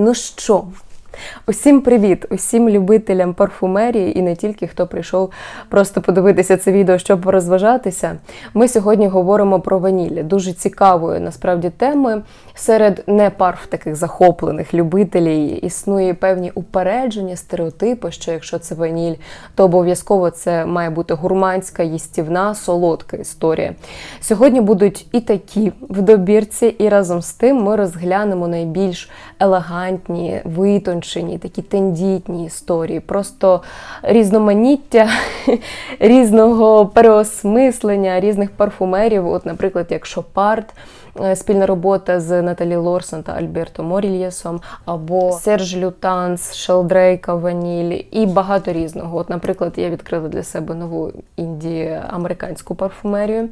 Ну що? Усім привіт, усім любителям парфумерії і не тільки хто прийшов просто подивитися це відео, щоб розважатися. Ми сьогодні говоримо про ваніль. Дуже цікавої насправді теми. Серед не парф таких захоплених любителів існує певні упередження, стереотипи, що якщо це ваніль, то обов'язково це має бути гурманська, їстівна, солодка історія. Сьогодні будуть і такі в добірці, і разом з тим ми розглянемо найбільш елегантні, витончені, такі тендітні історії, просто різноманіття різного переосмислення різних парфумерів. От, наприклад, як Шопард. е, Спільна робота з Наталі Лорсон та Альберто Морільєсом, або Серж Лютанс, Шелдрейка Ваніль і багато різного. От, наприклад, я відкрила для себе нову інді-американську парфумерію.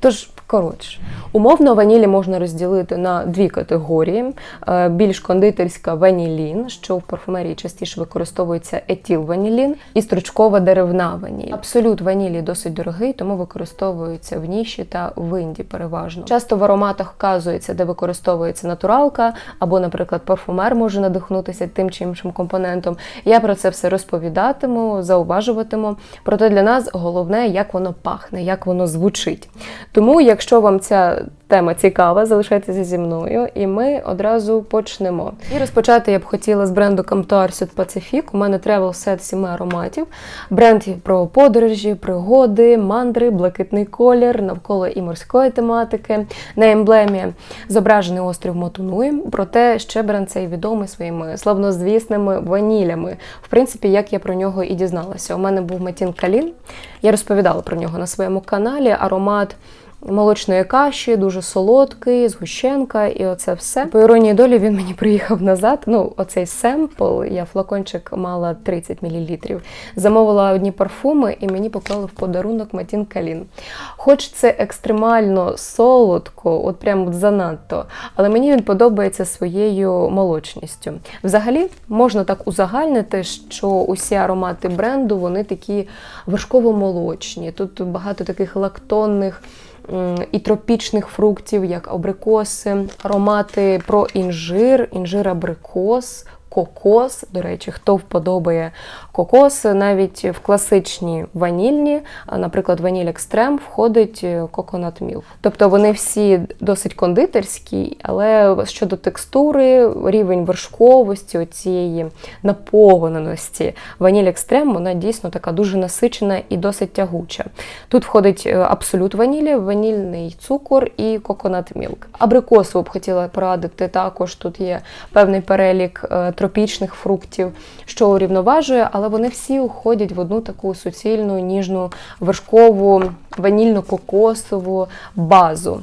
Тож, коротше, умовно ванілі можна розділити на дві категорії: Е, більш кондитерська ванілін, що в парфумерії частіше використовується етилванілін, і стручкова деревна ваніль. Абсолют ванілі досить дорогий, тому використовується в ніші та в інді переважно. Часто в ароматах вказується, де використовується натуралка, або, наприклад, парфумер може надихнутися тим чи іншим компонентом. Я про це все розповідатиму, зауважуватиму. Проте для нас головне, як воно пахне, як воно звучить. Тому, якщо вам ця тема цікава, залишайтеся зі мною, і ми одразу почнемо. І розпочати я б хотіла з бренду Camptoir Sud Pacific. У мене тревел сет сіми ароматів. Бренд про подорожі, пригоди, мандри, блакитний колір, навколо і морської тематики. На емблемі зображений острів Мотунуї. Проте ще бренд цей відомий своїми славнозвісними ванілями. В принципі, як я про нього і дізналася. У мене був Матін Калін. Я розповідала про нього на своєму каналі. Аромат молочної каші, дуже солодкий, згущенка, і оце все. По іронії долі він мені приїхав назад. Ну, оцей семпл, я флакончик мала 30 мл. Замовила одні парфуми і мені поклали в подарунок Матін Калін. Хоч це екстремально солодко, от прям занадто, але мені він подобається своєю молочністю. Взагалі, можна так узагальнити, що усі аромати бренду вони такі вершково-молочні. Тут багато таких лактонних і тропічних фруктів, як абрикоси, аромати про інжир, інжир абрикос. Кокос, до речі, хто вподобає кокос, навіть в класичні ванільні, наприклад, ваніль екстрем входить коконат міл. Тобто вони всі досить кондитерські, але щодо текстури, рівень вершковості, цієї наповненості, ваніль екстрем, вона дійсно така дуже насичена і досить тягуча. Тут входить е, абсолют ванілі, ванільний цукор і коконат мілк. Абрикосу б хотіла порадити також. Тут є певний перелік е, тропічних фруктів, що урівноважує, але вони всі уходять в одну таку суцільну, ніжну, вершкову, ванільно-кокосову базу.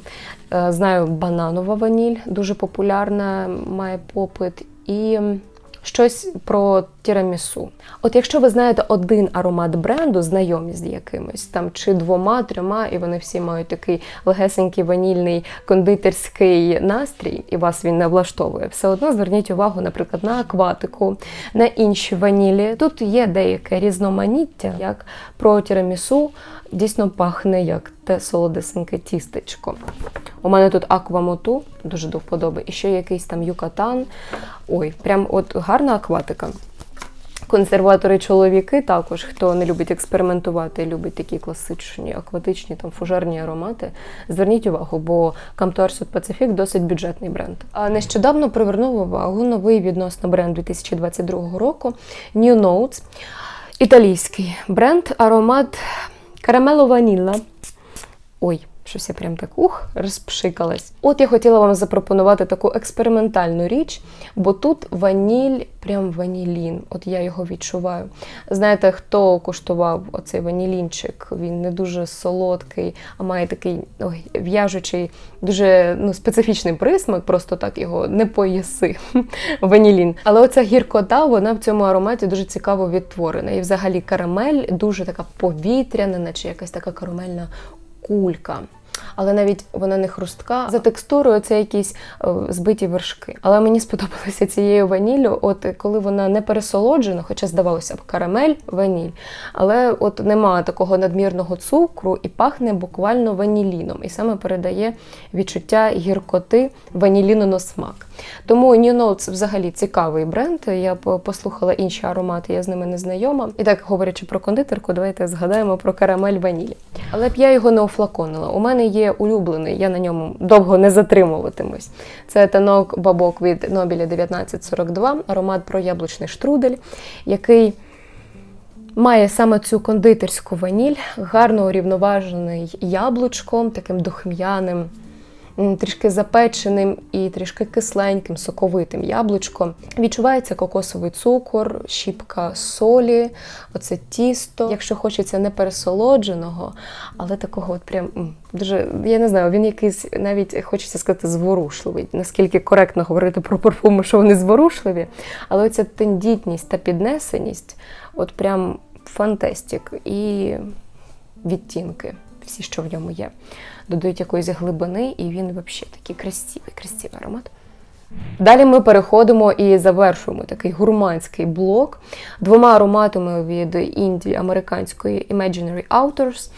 Е, Знаю, бананова ваніль дуже популярна, має попит. І щось про тірамісу. От якщо ви знаєте один аромат бренду, знайомі з якимось там чи двома, трьома, і вони всі мають такий легесенький ванільний кондитерський настрій, і вас він не влаштовує, все одно зверніть увагу, наприклад, на акватику, на інші ванілі. Тут є деяке різноманіття, як про тірамісу дійсно пахне як те солодесеньке тістечко. У мене тут аквамоту, дуже до вподоби, і ще якийсь там юкатан. Ой, прям от гарна акватика. Консерватори чоловіки також, хто не любить експериментувати, любить такі класичні, акватичні, там фужерні аромати. Зверніть увагу, бо Sud Pacific досить бюджетний бренд. А нещодавно привернув увагу новий відносно бренд 2022 року New Notes. Італійський бренд, аромат карамело ванілла. Ой, щось я прям так ух, розпшикалась. От я хотіла вам запропонувати таку експериментальну річ, бо тут ваніль, прям ванілін. От я його відчуваю. Знаєте, хто куштував оцей ванілінчик? Він не дуже солодкий, а має такий ой, в'яжучий, дуже ну, специфічний присмак, просто так його не поїси. Ванілін. Але оця гіркота, вона в цьому ароматі дуже цікаво відтворена. І взагалі карамель дуже така повітряна, наче якась така карамельна кулька. Але навіть вона не хрустка. За текстурою це якісь е, збиті вершки. Але мені сподобалося цією ваніллю, от коли вона не пересолоджена, хоча здавалося б, карамель, ваніль. Але от немає такого надмірного цукру і пахне буквально ваніліном. І саме передає відчуття гіркоти ваніліну на смак. Тому New Notes взагалі цікавий бренд. Я послухала інші аромати, я з ними не знайома. І так, говорячи про кондитерку, давайте згадаємо про карамель ванілі. Але б я його не офлаконила. У мене є улюблений, я на ньому довго не затримуватимусь. Це танок бабок від Нобіля 1942, аромат про яблучний штрудель, який має саме цю кондитерську ваніль, гарно урівноважений яблучком, таким духм'яним, трішки запеченим і трішки кисленьким, соковитим яблучком. Відчувається кокосовий цукор, щіпка солі, оце тісто. Якщо хочеться не пересолодженого, але такого от прям дуже, я не знаю, він якийсь навіть хочеться сказати зворушливий. Наскільки коректно говорити про парфуми, що вони зворушливі, але оця тендітність та піднесеність, от прям фантастик. І відтінки, всі, що в ньому є, додають якоїсь глибини, і він взагалі такий красивий, красивий аромат. Далі ми переходимо і завершуємо такий гурманський блок двома ароматами від Індії американської Imaginary Authors.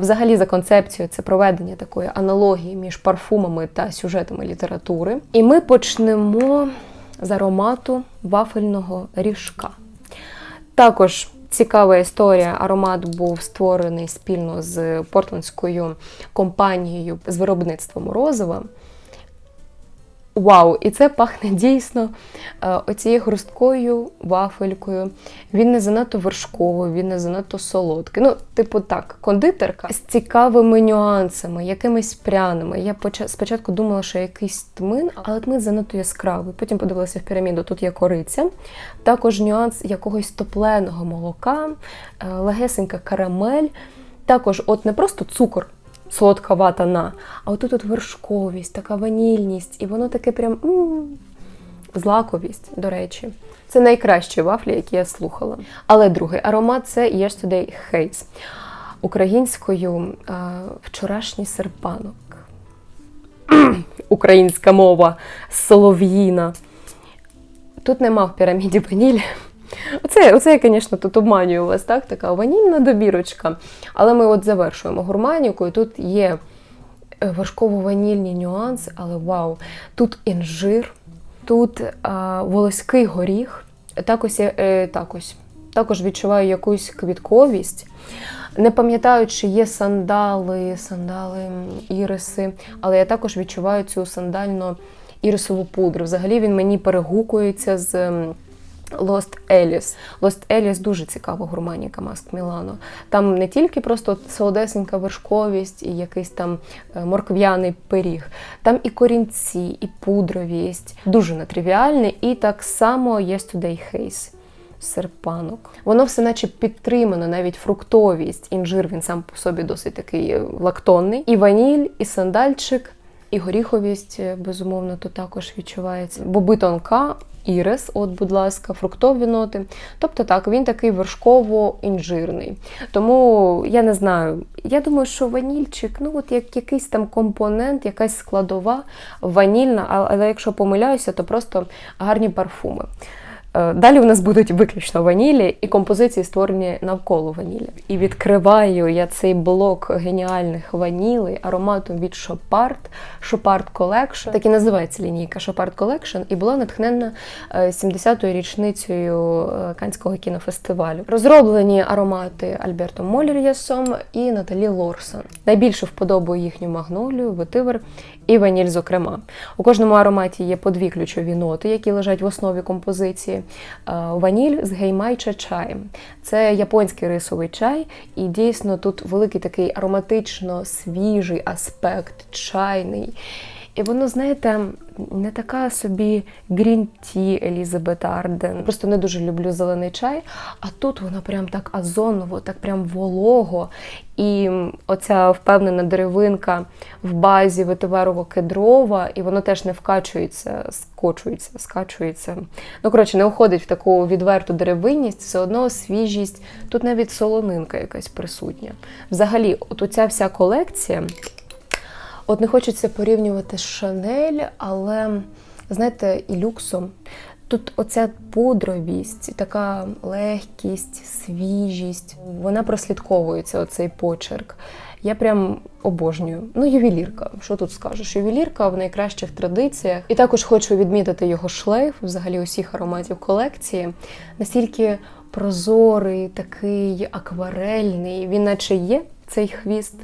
Взагалі, за концепцією, це проведення такої аналогії між парфумами та сюжетами літератури. І ми почнемо з аромату вафельного ріжка. Також цікава історія. Аромат був створений спільно з портландською компанією з виробництвом морозива. Вау! І це пахне дійсно е, оцією хрусткою вафелькою. Він не занадто вершковий, він не занадто солодкий. Ну, типу так, кондитерка з цікавими нюансами, якимись пряними. Я спочатку думала, що якийсь тмин, але тмин занадто яскравий. Потім подивилася в піраміду, тут є кориця. Також нюанс якогось топленого молока, е, легесенька карамель. Також, от не просто цукор солодка вата на. А отут от вершковість, така ванільність, і воно таке прям м злаковість, до речі. Це найкращі вафлі, які я слухала. Але другий аромат це Yesterday Haze. Українською вчорашній серпанок. Українська мова солов'їна. Тут нема в піраміді ваніль. Оце, оце я, звісно, тут обманюю вас, так? Така ванільна добірочка. Але ми от завершуємо гурманікою. Тут є е, вершково-ванільні нюанси, але вау! Тут інжир, тут а, волоський горіх, також, я- е, також, також відчуваю якусь квітковість. Не пам'ятаю, чи є сандали, сандали, іриси, але я також відчуваю цю сандально ірисову пудру. Взагалі він мені перегукується з. М, Lost Alice. Дуже цікава гурманіка Маск Мілано. Там не тільки просто солодесенька вершковість і якийсь там е, моркв'яний пиріг, там і корінці, і пудровість. Дуже нетривіальне, і так само Yesterday Haze. Серпанок. Воно все наче підтримано, навіть фруктовість. Інжир він сам по собі досить такий е, лактонний. І ваніль, і сандальчик, і горіховість, е, безумовно, тут також відчувається. Боби тонка, ірис, от, будь ласка, фруктові ноти. Тобто так, він такий вершково-інжирний. Тому я не знаю. Я думаю, що ванільчик, ну от як якийсь там компонент, якась складова ванільна, але якщо помиляюся, то просто гарні парфуми. Е, Далі у нас будуть виключно ванілі і композиції створені навколо ванілі. І відкриваю я цей блок геніальних ванілей ароматом від Chopard, Chopard Collection. Так і називається лінійка Chopard Collection, і була натхнена е, 70-ю річницею е, Канського кінофестивалю. Розроблені аромати Альберто Молір'ясом і Наталі Лорсон. Найбільше вподобаю їхню магнолію, ветивер і ваніль, зокрема. У кожному ароматі є по дві ключові ноти, які лежать в основі композиції. Е, Ваніль з геймайча чаєм. Це японський рисовий чай, і дійсно тут великий такий ароматично свіжий аспект, чайний. І воно, знаєте, не така собі грін-ті Елізабет Арден. Просто не дуже люблю зелений чай. А тут воно прям так азоново, так прям волого. І оця впевнена деревинка в базі ветиверово-кедрова, і воно теж не вкачується, скочується, скачується. Ну, коротше, не уходить в таку відверту деревинність, все одно свіжість. Тут навіть солонинка якась присутня. Взагалі, от оця вся колекція От не хочеться порівнювати з Шанель, але знаєте, і люксом. Тут оця пудровість, така легкість, свіжість, вона прослідковується, оцей почерк. Я прям обожнюю. Ну, ювелірка, що тут скажеш? Ювелірка в найкращих традиціях. І також хочу відмітити його шлейф, взагалі усіх ароматів колекції. Настільки прозорий, такий акварельний, він наче є. Цей хвіст,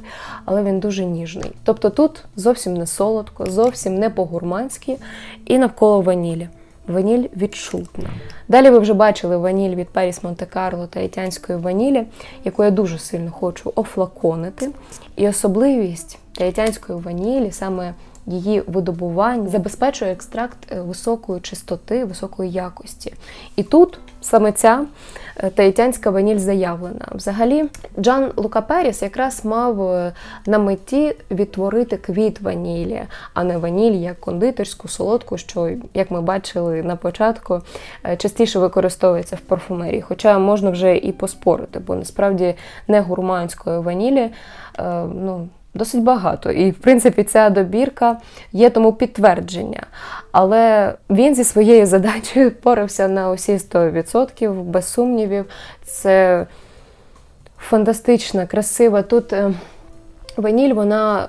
але він дуже ніжний. Тобто тут зовсім не солодко, зовсім не по-гурманськи і навколо ванілі. Ваніль відчутна. Далі ви вже бачили ваніль від Паріс Монте-Карло та Таїтянської ванілі, яку я дуже сильно хочу офлаконити. І особливість таїтянської ванілі, саме її видобування, забезпечує екстракт е, високої чистоти, високої якості. І тут саме ця е, таїтянська ваніль заявлена. Взагалі, Джан Лука Періс якраз мав е, на меті відтворити квіт ванілі, а не ваніль як кондитерську, солодку, що, як ми бачили на початку, е, частіше використовується в парфумерії. Хоча можна вже і поспорити, бо насправді не гурманської ванілі. ну, Досить багато. І, в принципі, ця добірка є тому підтвердження. Але він зі своєю задачею порався на усі 100%, без сумнівів. Це фантастична, красива. Тут е, ваніль, вона.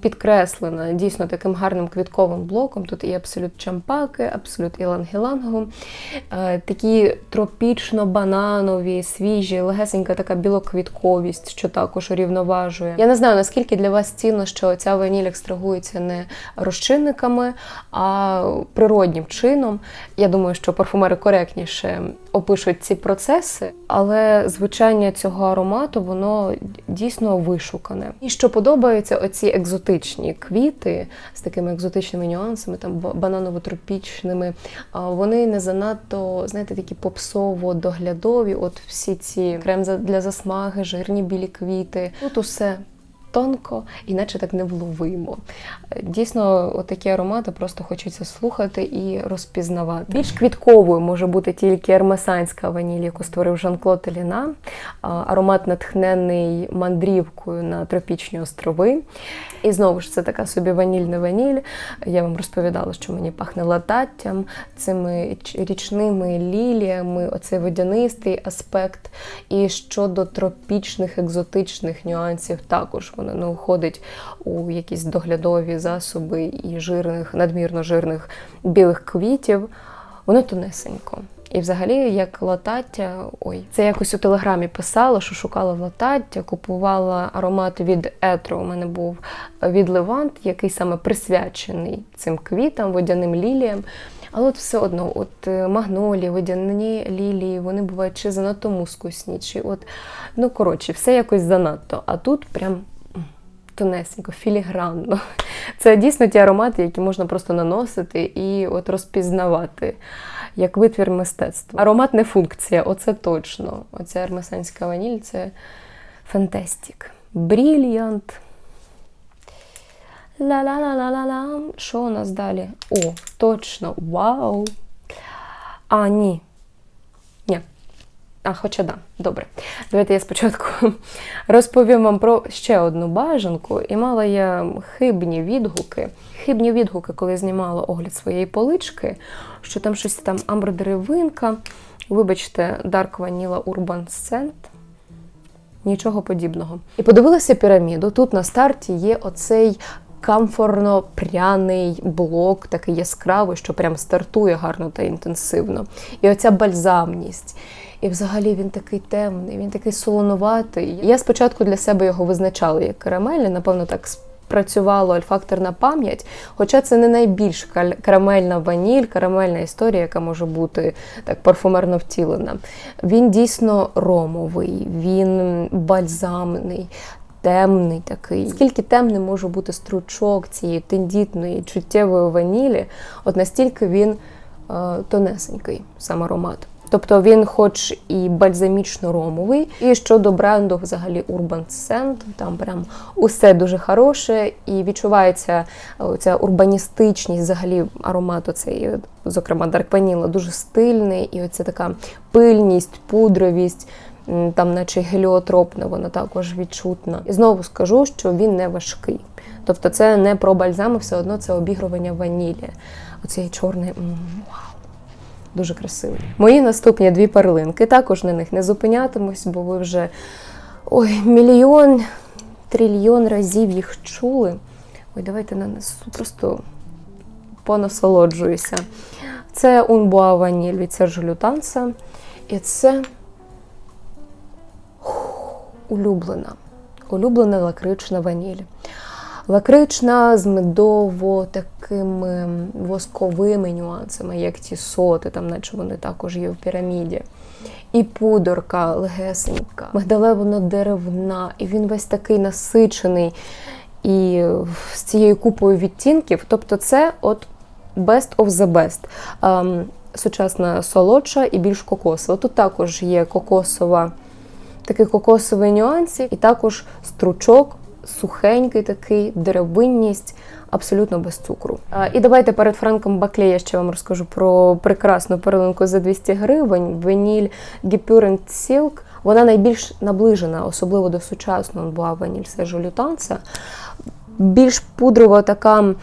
Підкреслена дійсно таким гарним квітковим блоком. Тут і абсолют чампаки, абсолют ілангілангу, е, такі тропічно-бананові, свіжі, легесенька така білоквітковість, що також урівноважує. Я не знаю, наскільки для вас цінно, що ця ваніль екстрагується не розчинниками, а природнім чином. Я думаю, що парфумери коректніше опишуть ці процеси, але звучання цього аромату воно дійсно вишукане. І що подобається, оці екзотичні квіти з такими екзотичними нюансами, там бананово-тропічними, вони не занадто, знаєте, такі попсово-доглядові. От всі ці крем для засмаги, жирні білі квіти. Тут усе тонко, іначе так невловимо. Дійсно, отакі аромати просто хочеться слухати і розпізнавати. Більш квітковою може бути тільки ермесанська ваніль, яку створив Жан-Клод Еліна. Аромат натхнений мандрівкою на тропічні острови. І знову ж це така собі ванільна ваніль. Я вам розповідала, що мені пахне лататтям, цими річними ліліями, оцей водянистий аспект. І щодо тропічних, екзотичних нюансів, також воно не уходить у якісь доглядові засоби і жирних, надмірно жирних білих квітів. Воно тонесенько. І взагалі, як латаття, ой, це якось у телеграмі писала, що шукала латаття, купувала аромат від Етро. У мене був від Левант, який саме присвячений цим квітам, водяним ліліям. Але от все одно, от е, магнолії, водяні лілії, вони бувають чи занадто мускусні, чи от, ну коротше, все якось занадто. А тут прям тонесенько, філігранно. Це дійсно ті аромати, які можна просто наносити і от розпізнавати як витвір мистецтва. Аромат не функція, оце точно. Оця армесанська ваніль це фантастик. Брільянт. Ла-ла-ла-ла-ла-ла. Що у нас далі? О, точно! Вау! А, ні. А, хоча да, добре. Давайте я спочатку розповім вам про ще одну бажанку. І мала я хибні відгуки. Хибні відгуки, коли знімала огляд своєї полички, що там щось там амбродеревинка. Вибачте, Dark Vanilla Urban Scent. Нічого подібного. І подивилася піраміду. Тут на старті є оцей камфорно пряний блок, такий яскравий, що прям стартує гарно та інтенсивно. І оця бальзамність. І взагалі він такий темний, він такий солонуватий. Я спочатку для себе його визначала як карамельний, напевно, так спрацювало альфакторна пам'ять. Хоча це не найбільш карамельна ваніль, карамельна історія, яка може бути так парфумерно втілена. Він дійсно ромовий, він бальзамний. Темний такий. Скільки темним може бути стручок цієї тендітної, чуттєвої ванілі, от настільки він е, тонесенький, сам аромат. Тобто він, хоч і бальзамічно-ромовий, і щодо бренду, взагалі Urban Scent, там прям усе дуже хороше, і відчувається ця урбаністичність, взагалі аромату цей, зокрема, Dark Vanilla, дуже стильний, і оця така пильність, пудровість. там, наче геліотропне, вона також відчутна. І знову скажу, що він не важкий. Тобто це не про бальзами, все одно це обігрування ванілі. Оцей чорний. Вау. Дуже красивий. Мої наступні дві перлинки. Також на них не зупинятимусь, бо ви вже ой, мільйон, трильйон разів їх чули. Ой, давайте нанесу, просто понасолоджуюся. Це Унбуа Ваніль від Сержу Лютанса. І це улюблена. Улюблена лакрична ваніль. Лакрична з медово такими восковими нюансами, як ті соти, там, наче вони також є в піраміді. І пудорка легесенька, мигдалево-деревна, і він весь такий насичений і з цією купою відтінків. Тобто, це от best of the best. Ем, сучасна солодша і більш кокосова. Тут також є кокосова, такий кокосовий нюансів, і також стручок, сухенький такий, деревинність, абсолютно без цукру. І давайте перед Франком Бакле я ще вам розкажу про прекрасну перлинку за 200 гривень. Ваніль Гіпюрен Silk. Вона найбільш наближена, особливо до сучасного була ваніль Сежу Лютанца. Більш пудрова така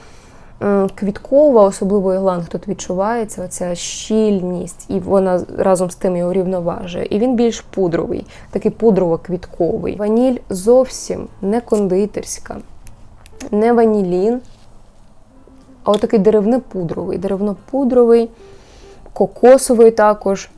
квіткова, особливо ігланг тут відчувається, оця щільність, і вона разом з тим його рівноважує. І він більш пудровий, такий пудрово-квітковий. Ваніль зовсім не кондитерська, не ванілін, а отакий деревно-пудровий, деревно-пудровий, кокосовий також.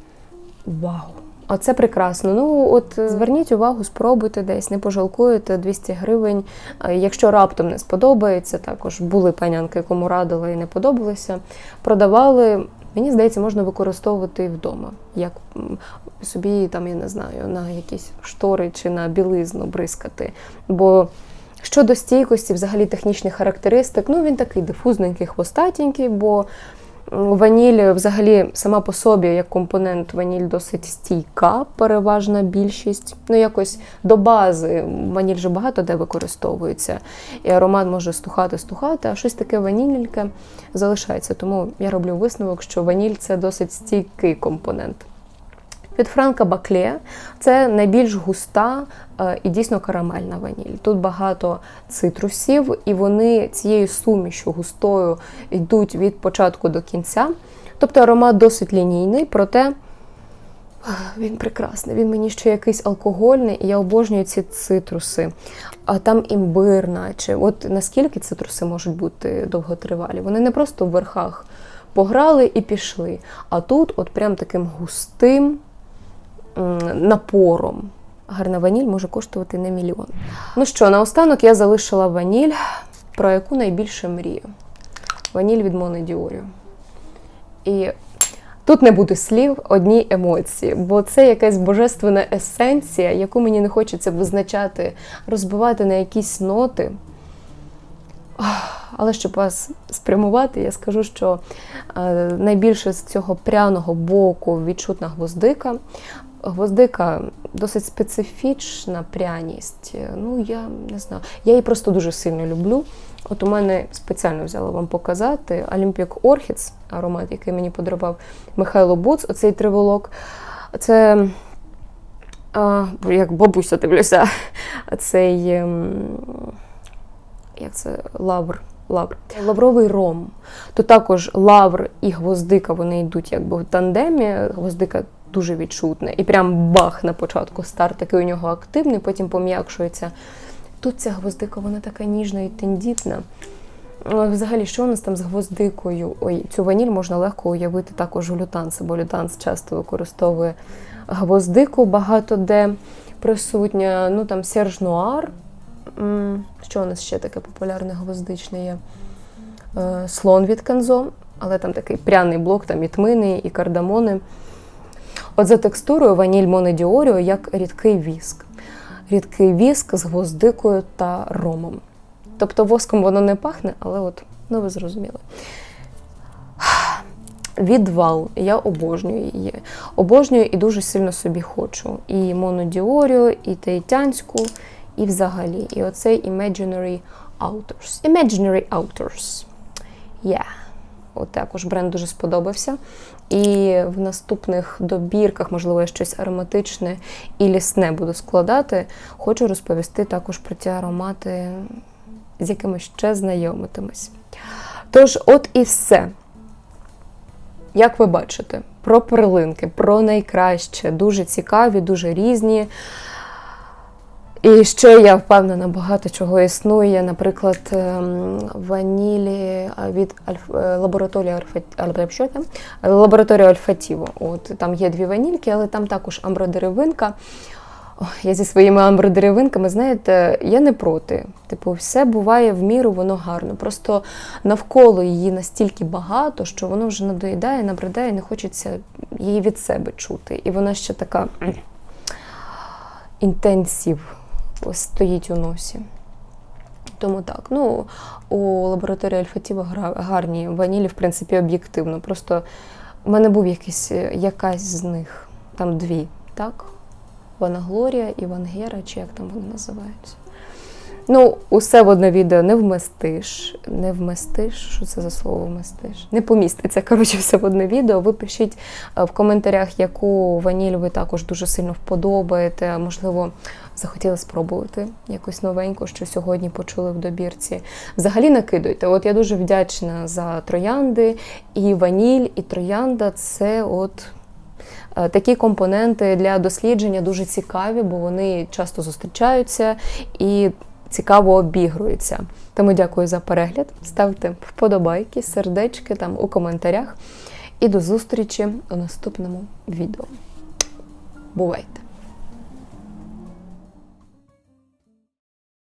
Вау! А це прекрасно. Ну, от е, зверніть увагу, спробуйте десь, не пожалкуєте 200 гривень. Якщо раптом не сподобається, також були панянки, кому радила і не подобалося. Продавали. Мені здається, можна використовувати і вдома, як собі там, я не знаю, на якісь штори чи на білизну бризкати. Бо щодо стійкості, взагалі технічних характеристик, ну він такий дифузненький, хвостатенький, бо ваніль взагалі сама по собі, як компонент, ваніль досить стійка, переважна більшість. Ну, якось до бази ваніль вже багато де використовується. І аромат може стухати-стухати, а щось таке ванільке залишається. Тому я роблю висновок, що ваніль це досить стійкий компонент. Від Франка Бакле це найбільш густа е, і дійсно карамельна ваніль. Тут багато цитрусів, і вони цією сумішю густою йдуть від початку до кінця. Тобто аромат досить лінійний, проте він прекрасний. Він мені ще якийсь алкогольний, і я обожнюю ці цитруси. А там імбир, наче. От наскільки цитруси можуть бути довготривалі? Вони не просто в верхах пограли і пішли. А тут, от прям таким густим напором. Гарна ваніль може коштувати не мільйон. Ну що, наостанок я залишила ваніль, про яку найбільше мрію. Ваніль від Мони Діоріо. І тут не буде слів, одні емоції, бо це якась божественна есенція, яку мені не хочеться визначати, розбивати на якісь ноти. Але щоб вас спрямувати, я скажу, що е, найбільше з цього пряного боку відчутна гвоздика. Гвоздика досить специфічна пряність. Е, Ну, я не знаю. Я її просто дуже сильно люблю. От у мене спеціально взяла вам показати Olympic Orchids, аромат, який мені подарував Михайло Буц, оцей триволок. Це, а, як бабуся дивлюся, цей. Як це лавр. Лавр. Лавровий ром. То також лавр і гвоздика вони йдуть якби в тандемі. Гвоздика дуже відчутна. І прям бах на початку старт такий у нього активний, потім пом'якшується. Тут ця гвоздика, вона така ніжна і тендітна. Взагалі, що у нас там з гвоздикою? Ой, цю ваніль можна легко уявити також у лютанса, бо лютанс часто використовує гвоздику, багато де присутня. Ну там Серж Нуар. Що у нас ще таке популярне гвоздичне є? Е, Слон від Кензо, але там такий пряний блок, там і тмини, і кардамони. От за текстурою ваніль Моне Діоріо як рідкий віск. Рідкий віск з гвоздикою та ромом. Тобто воском воно не пахне, але от, ну ви зрозуміли. Відвал. Я обожнюю її. Обожнюю і дуже сильно собі хочу. І Моно Діоріо, і Таїтянську, і взагалі. І оцей Imaginary Authors. Imaginary Authors. Yeah. От також бренд дуже сподобався. І в наступних добірках, можливо, я щось ароматичне і лісне буду складати. Хочу розповісти також про ті аромати, з якими ще знайомитимось. Тож, от і все. Як ви бачите, про перлинки, про найкраще, дуже цікаві, дуже різні. І ще я впевнена, багато чого існує. Наприклад, ем, ванілі від е, лабораторії Альфа... Лабораторія Альфатіво. От там є дві ванільки, але там також амбродеревинка. Я зі своїми амбродеревинками, знаєте, я не проти. Типу, все буває в міру, воно гарно. Просто навколо її настільки багато, що воно вже надоїдає, набридає, не хочеться її від себе чути. І вона ще така інтенсів стоїть у носі. Тому так. Ну, у лабораторії Альфатіва гарні ванілі, в принципі, об'єктивно. Просто в мене був якийсь, е, якась з них, там дві, так? Ванаглорія і Вангера, чи як там вони називаються. Ну, усе в одне відео не вместиш. Не вместиш. Що це за слово вместиш? Не поміститься. Коротше, все в одне відео. Ви пишіть е, в коментарях, яку ваніль ви також дуже сильно вподобаєте. Можливо, захотіли спробувати якусь новеньку, що сьогодні почули в добірці. Взагалі накидуйте. От я дуже вдячна за троянди. І ваніль, і троянда це от. Е, Такі компоненти для дослідження дуже цікаві, бо вони часто зустрічаються і цікаво обігруються. Тому дякую за перегляд. Ставте вподобайки, сердечки там у коментарях. І до зустрічі у наступному відео. Бувайте!